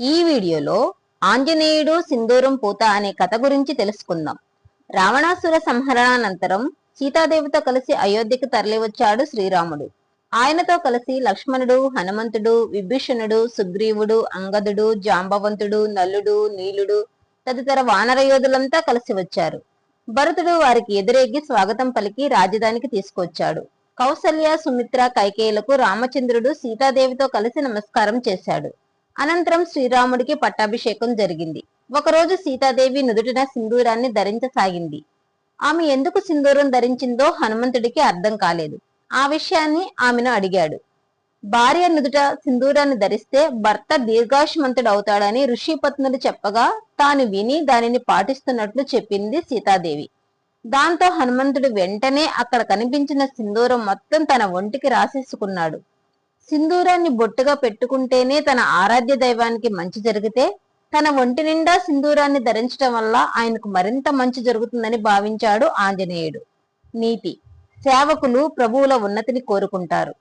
ఈ వీడియోలో ఆంజనేయుడు సింధూరం పూత అనే కథ గురించి తెలుసుకుందాం. రావణాసుర సంహరణానంతరం సీతాదేవితో కలిసి అయోధ్యకు తరలివచ్చాడు శ్రీరాముడు. ఆయనతో కలిసి లక్ష్మణుడు హనుమంతుడు విభీషణుడు సుగ్రీవుడు అంగదుడు జాంబవంతుడు నల్లుడు నీలుడు తదితర వానర యోధులంతా కలిసి వచ్చారు. భరతుడు వారికి ఎదురేగి స్వాగతం పలికి రాజధానికి తీసుకొచ్చాడు. కౌసల్య సుమిత్ర కైకేయులకు రామచంద్రుడు సీతాదేవితో కలిసి నమస్కారం చేశాడు. అనంతరం శ్రీరాముడికి పట్టాభిషేకం జరిగింది. ఒకరోజు సీతాదేవి నుదుటిన సింధూరాన్ని ధరించసాగింది. ఆమె ఎందుకు సింధూరం ధరించిందో హనుమంతుడికి అర్థం కాలేదు. ఆ విషయాన్ని ఆమెను అడిగాడు. భార్య నుదుట సింధూరాన్ని ధరిస్తే భర్త దీర్ఘాయుష్మంతుడు అవుతాడని ఋషిపత్నులు చెప్పగా తాను విని దానిని పాటిస్తున్నట్లు చెప్పింది సీతాదేవి. దాంతో హనుమంతుడు వెంటనే అక్కడ కనిపించిన సింధూరం మొత్తం తన ఒంటికి రాసేసుకున్నాడు. సింధూరాన్ని బొట్టుగా పెట్టుకుంటేనే తన ఆరాధ్య దైవానికి మంచి జరిగితే తన ఒంటి నిండా సింధూరాన్ని ధరించడం వల్ల ఆయనకు మరింత మంచి జరుగుతుందని భావించాడు ఆంజనేయుడు. నీతి. సేవకులు ప్రభువుల ఉన్నతిని కోరుకుంటారు.